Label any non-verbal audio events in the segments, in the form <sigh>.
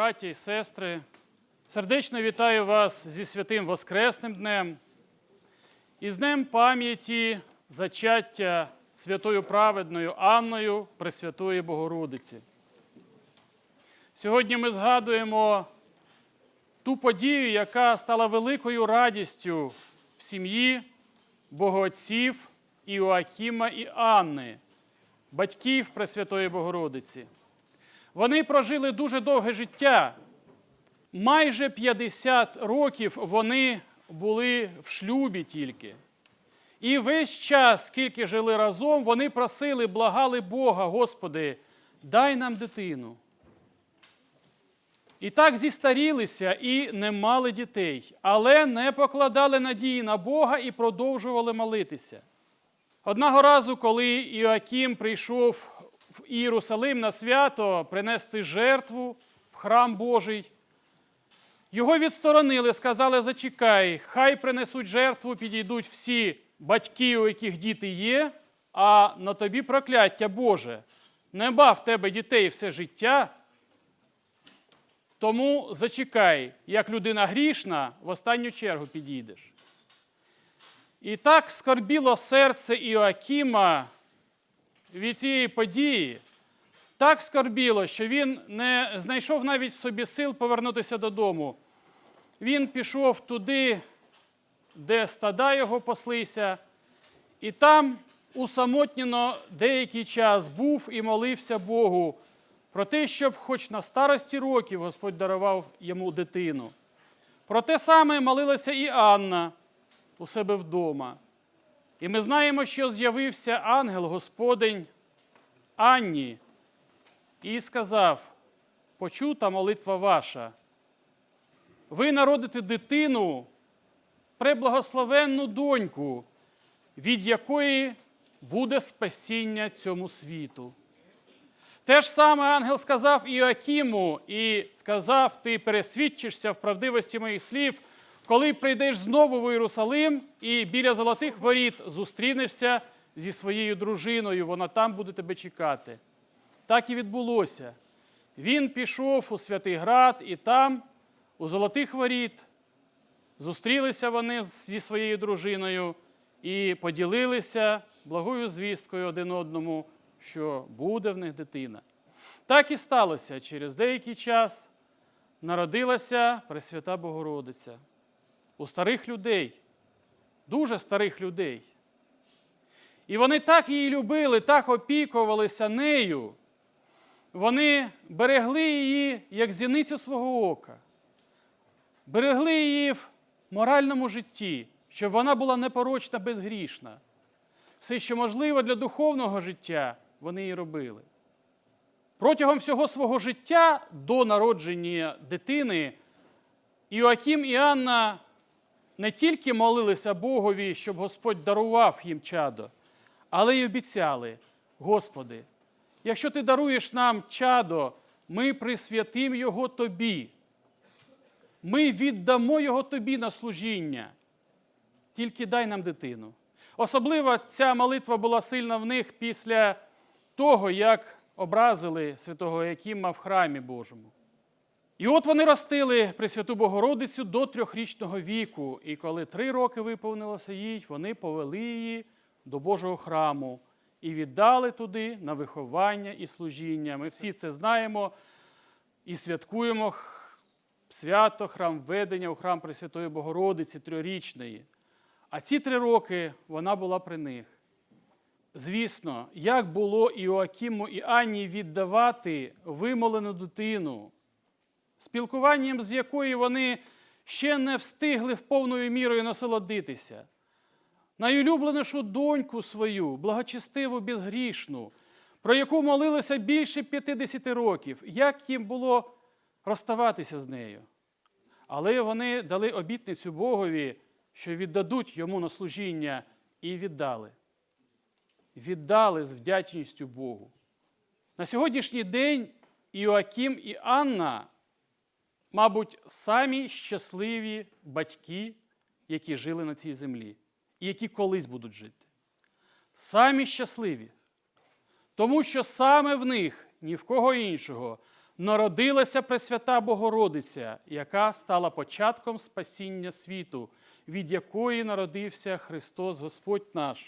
браття і сестри, сердечно вітаю вас зі святим Воскресним днем і з Днем пам'яті зачаття святою праведною Анною Пресвятої Богородиці. Сьогодні ми згадуємо ту подію, яка стала великою радістю в сім'ї богоотців Іоакіма і Анни, батьків Пресвятої Богородиці. Вони прожили дуже довге життя. Майже 50 років вони були в шлюбі тільки. І весь час, скільки жили разом, вони просили, благали Бога, Господи, дай нам дитину. І так зістарілися і не мали дітей, але не покладали надії на Бога і продовжували молитися. Одного разу, коли Іоаким прийшов Ієрусалим на свято принести жертву в храм Божий, його відсторонили, сказали: зачекай, хай принесуть жертву, підійдуть всі батьки, у яких діти є, а на тобі прокляття Боже. Не бав тебе дітей все життя. Тому зачекай, як людина грішна, в останню чергу підійдеш. І так скорбіло серце Іоакіма від цієї події, так скорбіло, що він не знайшов навіть в собі сил повернутися додому. Він пішов туди, де стада його паслися, і там усамотнено деякий час був і молився Богу про те, щоб хоч на старості років Господь дарував йому дитину. Про те саме молилася і Анна у себе вдома. І ми знаємо, що з'явився ангел Господень Анні і сказав: почута молитва ваша. Ви народите дитину, преблагословенну доньку, від якої буде спасіння цьому світу. Те ж саме ангел сказав Іоакіму і сказав: Ти пересвідчишся в правдивості моїх слів, коли прийдеш знову в Єрусалим і біля золотих воріт зустрінешся зі своєю дружиною, вона там буде тебе чекати. Так і відбулося. Він пішов у Святий Град, і там, у золотих воріт, зустрілися вони зі своєю дружиною і поділилися благою звісткою один одному, що буде в них дитина. Так і сталося. Через деякий час народилася Пресвята Богородиця у старих людей, дуже старих людей. І вони так її любили, так опікувалися нею. Вони берегли її як зіницю свого ока, берегли її в моральному житті, щоб вона була непорочна, безгрішна. Все, що можливо для духовного життя, вони її робили. Протягом всього свого життя до народження дитини Іоаким і Анна не тільки молилися Богові, щоб Господь дарував їм чадо, але й обіцяли, Господи, якщо ти даруєш нам чадо, ми присвятимо його Тобі. Ми віддамо його Тобі на служіння. Тільки дай нам дитину. Особливо ця молитва була сильна в них після того, як образили святого Якима в храмі Божому. І от вони ростили Пресвяту Богородицю до трьохрічного віку, і коли три роки виповнилося їй, вони повели її до Божого храму і віддали туди на виховання і служіння. Ми всі це знаємо і святкуємо свято храм ведення у храм Пресвятої Богородиці трьохрічної. А ці три роки вона була при них. Звісно, як було Іоакіму і Анні віддавати вимолену дитину, спілкуванням з якою вони ще не встигли в повною мірою насолодитися, найулюбленішу доньку свою, благочестиву, безгрішну, про яку молилися більше 50 років, як їм було розставатися з нею. Але вони дали обітницю Богові, що віддадуть йому на служіння, і віддали. Віддали з вдячністю Богу. На сьогоднішній день Іоаким і Анна, мабуть, самі щасливі батьки, які жили на цій землі, і які колись будуть жити. Самі щасливі. Тому що саме в них, ні в кого іншого, народилася Пресвята Богородиця, яка стала початком спасіння світу, від якої народився Христос Господь наш.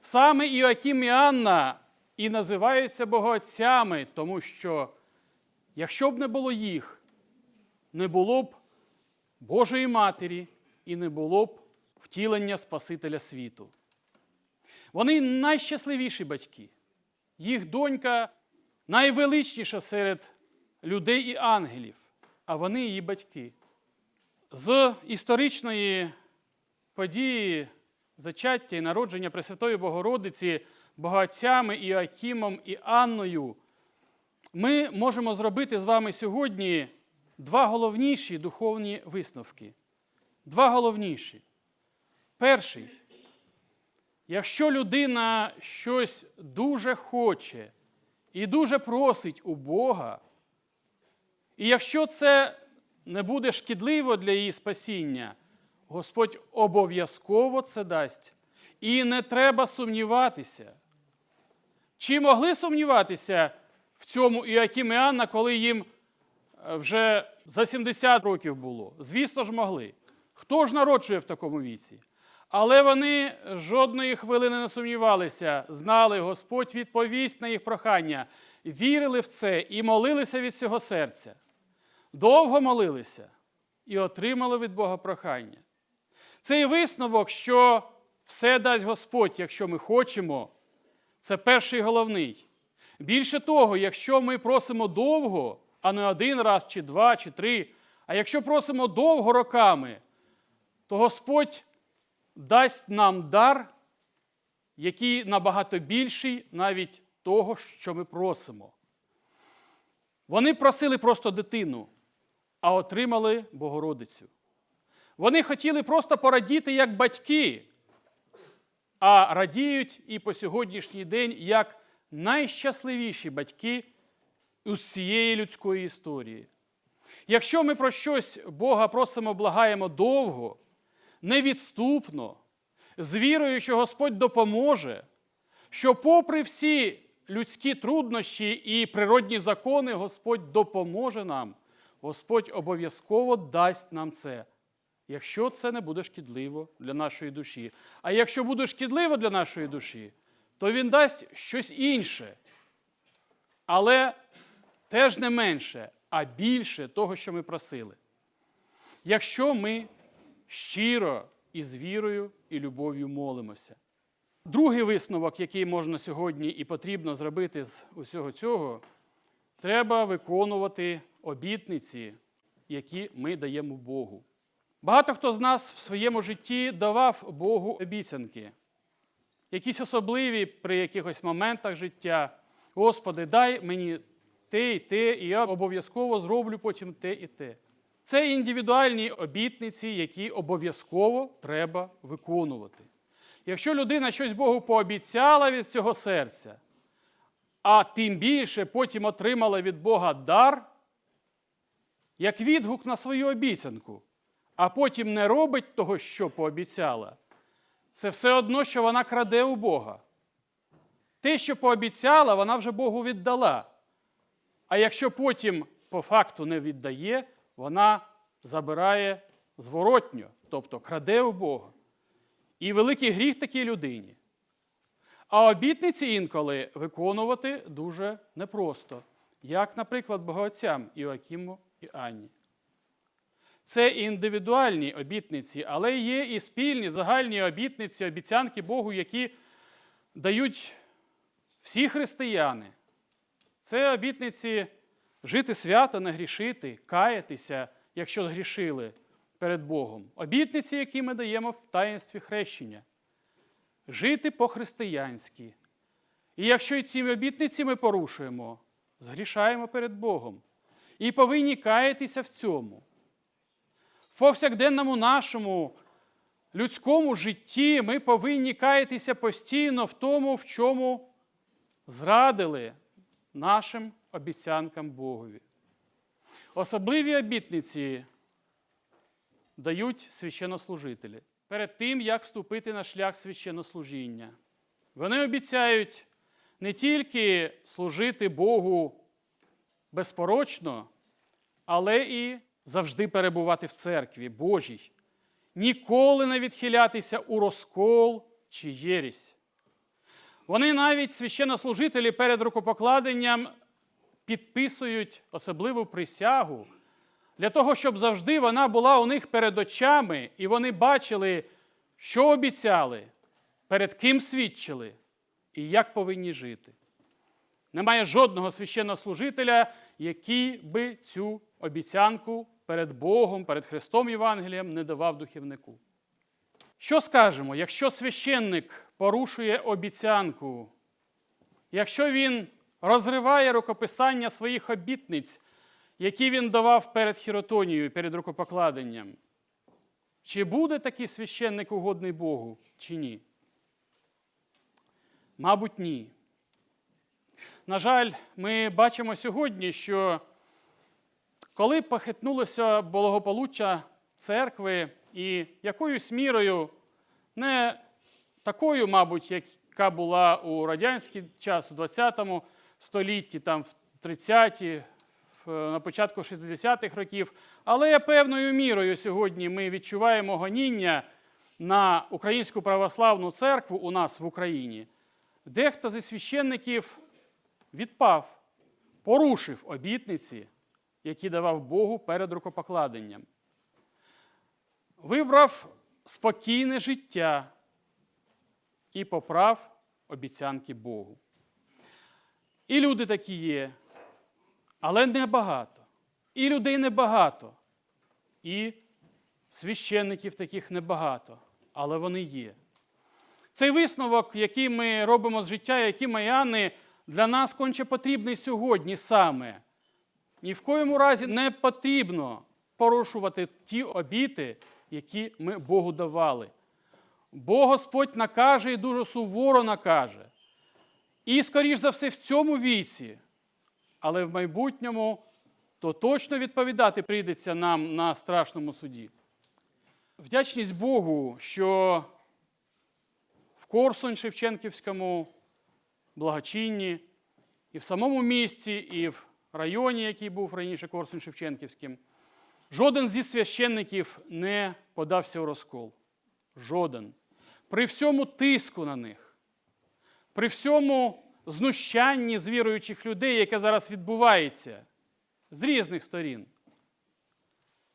Саме Іоаким і Анна і називаються богоотцями, тому що якщо б не було їх, не було б Божої Матері і не було б втілення Спасителя світу. Вони найщасливіші батьки. Їх донька найвеличніша серед людей і ангелів, а вони її батьки. З історичної події зачаття і народження Пресвятої Богородиці богатцями Іоакімом і Анною ми можемо зробити з вами сьогодні два головніші духовні висновки. Два головніші. Перший. Якщо людина щось дуже хоче і дуже просить у Бога, і якщо це не буде шкідливо для її спасіння, Господь обов'язково це дасть. І не треба сумніватися. Чи могли сумніватися в цьому Іаким і Анна, коли їм е, вже за 70 років було? Звісно ж, могли. Хто ж народжує в такому віці? Але вони жодної хвилини не сумнівалися, знали, Господь відповість на їх прохання, вірили в це і молилися від всього серця. Довго молилися і отримали від Бога прохання. Цей висновок, що все дасть Господь, якщо ми хочемо, це перший головний. Більше того, якщо ми просимо довго, а не один раз, чи два, чи три, а якщо просимо довго роками, то Господь дасть нам дар, який набагато більший навіть того, що ми просимо. Вони просили просто дитину, а отримали Богородицю. Вони хотіли просто порадіти як батьки, а радіють і по сьогоднішній день як найщасливіші батьки з цієї людської історії. Якщо ми про щось Бога просимо, благаємо довго, невідступно, з вірою, що Господь допоможе, що, попри всі людські труднощі і природні закони, Господь допоможе нам, Господь обов'язково дасть нам це, якщо це не буде шкідливо для нашої душі. А якщо буде шкідливо для нашої душі, то Він дасть щось інше. Але теж не менше, а більше того, що ми просили. Якщо ми щиро і з вірою і любов'ю молимося. Другий висновок, який можна сьогодні і потрібно зробити з усього цього, треба виконувати обітниці, які ми даємо Богу. Багато хто з нас в своєму житті давав Богу обіцянки, якісь особливі при якихось моментах життя. Господи, дай мені те і те, і я обов'язково зроблю потім те і те. Це індивідуальні обітниці, які обов'язково треба виконувати. Якщо людина щось Богу пообіцяла від цього серця, а тим більше потім отримала від Бога дар, як відгук на свою обіцянку, а потім не робить того, що пообіцяла, це все одно, що вона краде у Бога. Те, що пообіцяла, вона вже Богу віддала. А якщо потім по факту не віддає, вона забирає зворотньо, тобто краде у Бога. І великий гріх такій людині. А обітниці інколи виконувати дуже непросто, як, наприклад, богоотцям Іоакіму і Анні. Це індивідуальні обітниці, але є і спільні загальні обітниці, обіцянки Богу, які дають всі християни. Це обітниці жити свято, не грішити, каятися, якщо згрішили перед Богом. Обітниці, які ми даємо в таїнстві хрещення. Жити по-християнськи. І якщо і ці обітниці ми порушуємо, згрішаємо перед Богом. І повинні каятися в цьому. Повсякденному нашому людському житті ми повинні каятися постійно в тому, в чому зрадили нашим обіцянкам Богові. Особливі обітниці дають священнослужителі перед тим, як вступити на шлях священнослужіння. Вони обіцяють не тільки служити Богу безпорочно, але і завжди перебувати в церкві Божій, ніколи не відхилятися у розкол чи єрість. Вони навіть священнослужителі перед рукопокладенням підписують особливу присягу для того, щоб завжди вона була у них перед очами, і вони бачили, що обіцяли, перед ким свідчили і як повинні жити. Немає жодного священнослужителя, який би цю обіцянку перед Богом, перед Христом Євангелієм не давав духівнику. Що скажемо, якщо священник порушує обіцянку, якщо він розриває рукописання своїх обітниць, які він давав перед хіротонією, перед рукопокладенням, чи буде такий священник угодний Богу, чи ні? Мабуть, ні. На жаль, ми бачимо сьогодні, що коли похитнулося благополуччя церкви і якоюсь мірою, не такою, мабуть, яка була у радянський час, у 20 столітті, там в 30-ті, на початку 60-х років, але певною мірою сьогодні ми відчуваємо гоніння на Українську православну церкву у нас в Україні. Дехто зі священників відпав, порушив обітниці, які давав Богу перед рукопокладенням. Вибрав спокійне життя і поправ обіцянки Богу. І люди такі є, але небагато. І людей небагато, і священників таких небагато, але вони є. Цей висновок, який ми робимо з життя, які маяни, для нас конче потрібний сьогодні саме. Ні в коєму разі не потрібно порушувати ті обіти, які ми Богу давали. Бо Господь накаже і дуже суворо накаже. І, скоріш за все, в цьому віці, але в майбутньому, то точно відповідати прийдеться нам на страшному суді. Вдячність Богу, що в Корсунь Шевченківському благочинні, і в самому місті, і в районі, який був раніше Корсунь Шевченківським, жоден зі священників не подався у розкол. Жоден. При всьому тиску на них, при всьому знущанні з віруючих людей, яке зараз відбувається з різних сторін,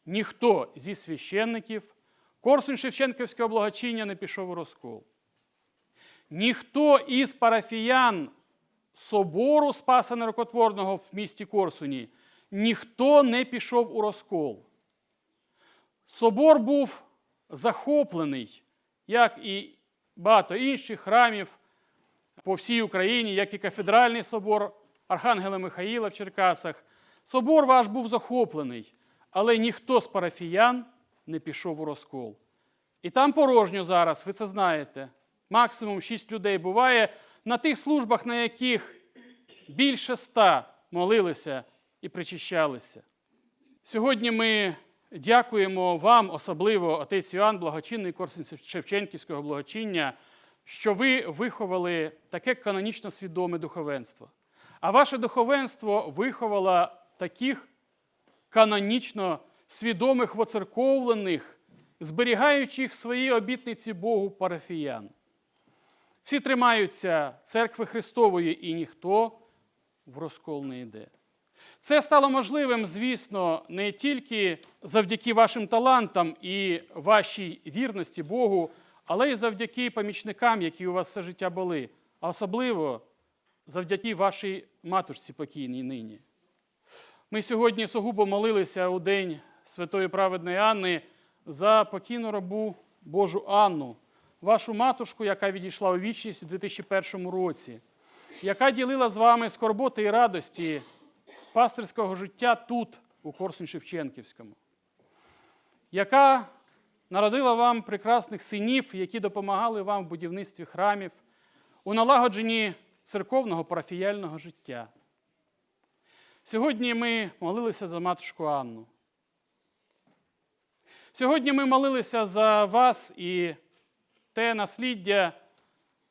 ніхто зі священників Корсунь Шевченківського благочиння не пішов у розкол. Ніхто із парафіян собору Спаса Нерокотворного в місті Корсуні, ніхто не пішов у розкол. Собор був захоплений, як і багато інших храмів по всій Україні, як і кафедральний собор Архангела Михаїла в Черкасах. Собор ваш був захоплений, але ніхто з парафіян не пішов у розкол. І там порожньо зараз, ви це знаєте. Максимум шість людей буває на тих службах, на яких більше ста молилися і причащалися. Сьогодні ми дякуємо вам, особливо отець Іоанн, благочинний Корсунь Шевченківського благочиння, що ви виховали таке канонічно свідоме духовенство. А ваше духовенство виховало таких канонічно свідомих воцерковлених, зберігаючих свої обітниці Богу парафіян. Всі тримаються церкви Христової, і ніхто в розкол не йде. Це стало можливим, звісно, не тільки завдяки вашим талантам і вашій вірності Богу, але й завдяки помічникам, які у вас все життя були, а особливо завдяки вашій матушці покійній нині. Ми сьогодні сугубо молилися у день Святої Праведної Анни за покійну рабу Божу Анну, вашу матушку, яка відійшла у вічність у 2001 році, яка ділила з вами скорботи і радості пастирського життя тут, у Корсунь Шевченківському, яка народила вам прекрасних синів, які допомагали вам в будівництві храмів, у налагодженні церковного парафіяльного життя. Сьогодні ми молилися за матушку Анну. Сьогодні ми молилися за вас і те насліддя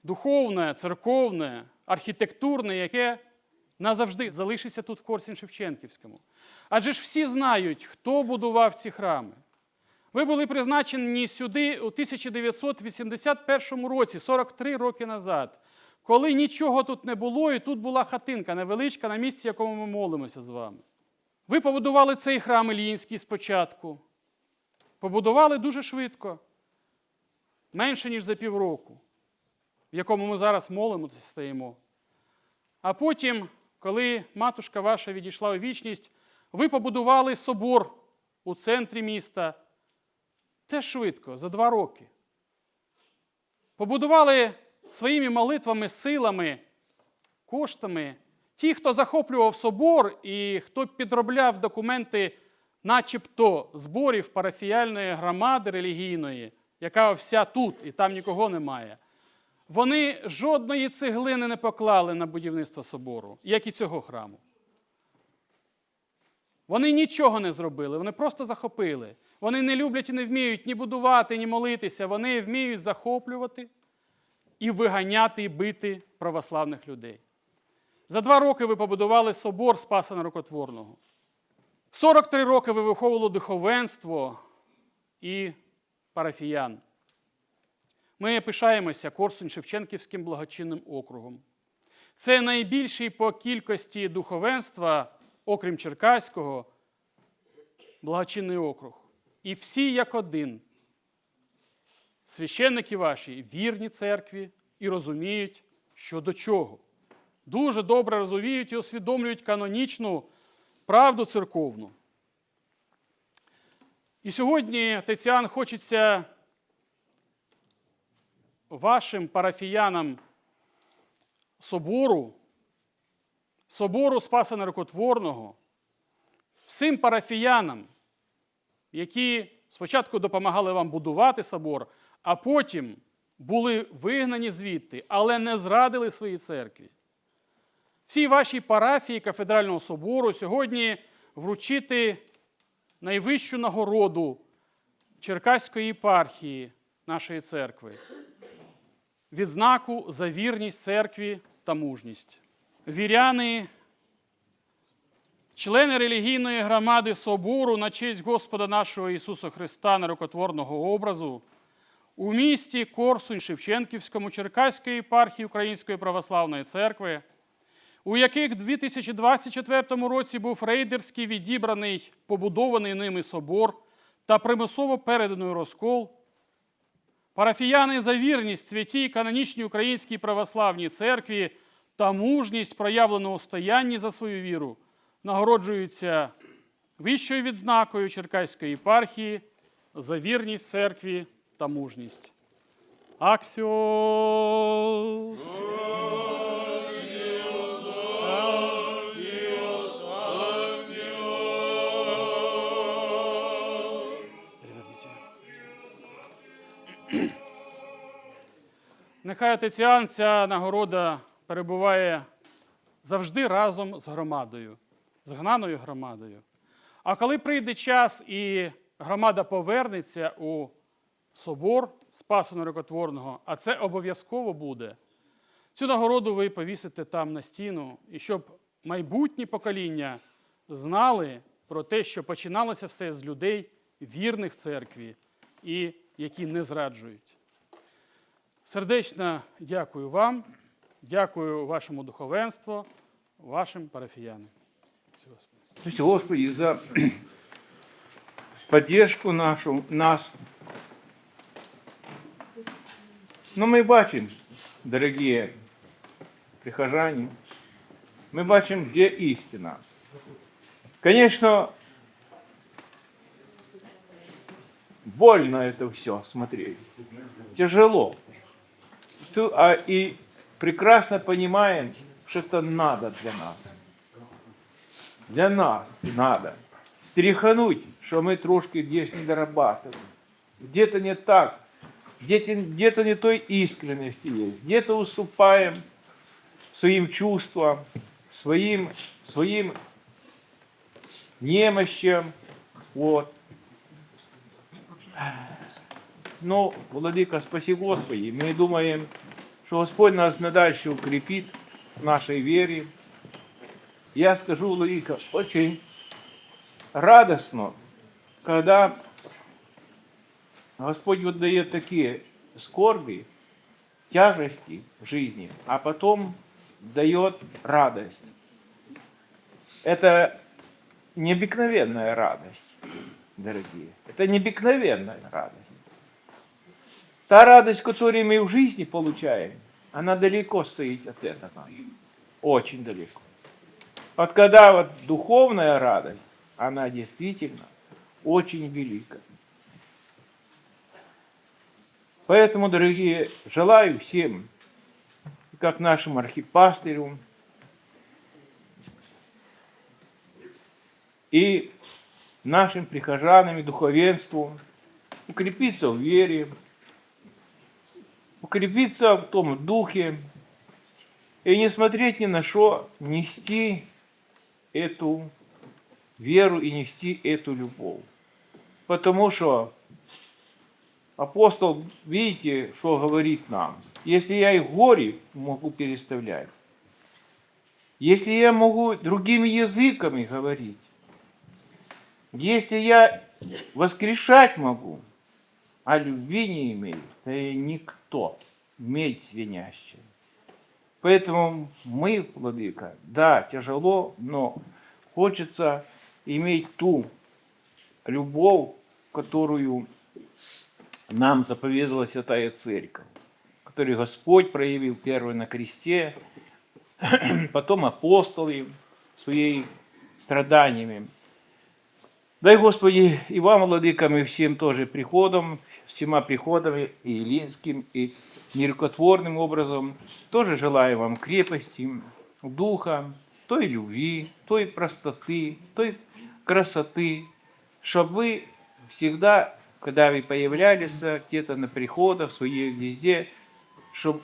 духовне, церковне, архітектурне, яке назавжди залишися тут в Корсін Шевченківському. Адже ж всі знають, хто будував ці храми. Ви були призначені сюди у 1981 році, 43 роки назад, коли нічого тут не було, і тут була хатинка невеличка, на місці, якому ми молимося з вами. Ви побудували цей храм Іліїнський спочатку. Побудували дуже швидко, менше, ніж за півроку, в якому ми зараз молимося стоїмо. А потім, коли матушка ваша відійшла у вічність, ви побудували собор у центрі міста. Теж швидко, за два роки. Побудували своїми молитвами, силами, коштами ті, хто захоплював собор і хто підробляв документи, начебто зборів парафіяльної громади релігійної, яка вся тут, і там нікого немає. Вони жодної цеглини не поклали на будівництво собору, як і цього храму. Вони нічого не зробили, вони просто захопили. Вони не люблять і не вміють ні будувати, ні молитися. Вони вміють захоплювати і виганяти і бити православних людей. За два роки ви побудували собор Спаса Нарокотворного. 43 роки ви виховували духовенство і парафіян. Ми пишаємося Корсунь Шевченківським благочинним округом. Це найбільший по кількості духовенства, окрім Черкаського, благочинний округ. І всі як один. Священники ваші вірні церкві і розуміють, що до чого. Дуже добре розуміють і усвідомлюють канонічну правду церковну. І сьогодні, Тетян, хочеться вашим парафіянам собору, собору Спаса Нерокотворного, всім парафіянам, які спочатку допомагали вам будувати собор, а потім були вигнані звідти, але не зрадили своїй церкві. Всій вашій парафії кафедрального собору сьогодні вручити найвищу нагороду Черкаської єпархії нашої церкви відзнаку за вірність церкві та мужність. Віряни, члени релігійної громади Собору на честь Господа нашого Ісуса Христа нерукотворного образу у місті Корсунь Шевченківському Черкаської єпархії Української православної церкви, у яких в 2024 році був рейдерський відібраний побудований ними собор та примусово переданий розкол, Парафіяни за вірність святій канонічній Українській православній церкві та мужність, проявлену у стоянні за свою віру, нагороджуються вищою відзнакою Черкаської єпархії за вірність церкві та мужність. Аксіос! Нехай Тетян ця нагорода перебуває завжди разом з громадою, з гнаною громадою. А коли прийде час і громада повернеться у собор Спасу Нерокотворного, а це обов'язково буде, цю нагороду ви повісите там на стіну, і щоб майбутні покоління знали про те, що починалося все з людей, вірних церкві і які не зраджують. Сердечно дякую вам, дякую вашому духовенству, вашим парафіянам. Господи. За поддержку нашу, нас. Но ми бачимо, дорогі прихожане, ми бачимо, де істина. Конечно, больно это все смотреть. Тяжело. Ту- А и прекрасно понимаем, что это надо для нас. Для нас надо стряхануть, что мы трошки здесь не дорабатываем. Где-то не так, где-то, где-то не той искренности есть, где-то уступаем своим чувствам, своим, своим немощам. Вот. Но, Владыка, спаси Господи, мы думаем, что Господь нас надальше укрепит в нашей вере, я скажу, Луика, очень радостно, когда Господь вот дает такие скорби, тяжести в жизни, а потом дает радость. Это необыкновенная радость, дорогие. Это необыкновенная радость. Та радость, которую мы в жизни получаем, она далеко стоит от этого. Очень далеко. Вот когда вот духовная радость, она действительно очень велика. Поэтому, дорогие, желаю всем, как нашему архипастырю, и нашим прихожанам и духовенству укрепиться в вере, укрепиться в том духе и не смотреть ни на что, нести эту веру и нести эту любовь. Потому что апостол, видите, что говорит нам? Если я и горе могу переставлять, если я могу другими языками говорить, если я воскрешать могу, а любви не имею, то я никто, медь звенящая. Поэтому мы, Владыка, да, тяжело, но хочется иметь ту любовь, которую нам заповедовала Святая Церковь, которую Господь проявил первый на кресте, <clears throat> потом апостолы своими страданиями. Дай Господи и вам, владыкам, и всем тоже приходом, всема приходами, и Илинским, и нерукотворным образом, тоже желаю вам крепости, духа, той любви, той простоты, той красоты, чтобы вы всегда, когда вы появлялись где-то на приходах, в своей везде, чтобы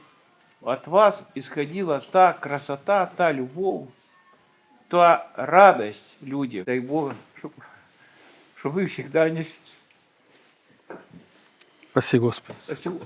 от вас исходила та красота, та любовь, та радость люди. Дай Бог, чтобы чтобы вы всегда несли. Спасибо, Господи. Спасибо.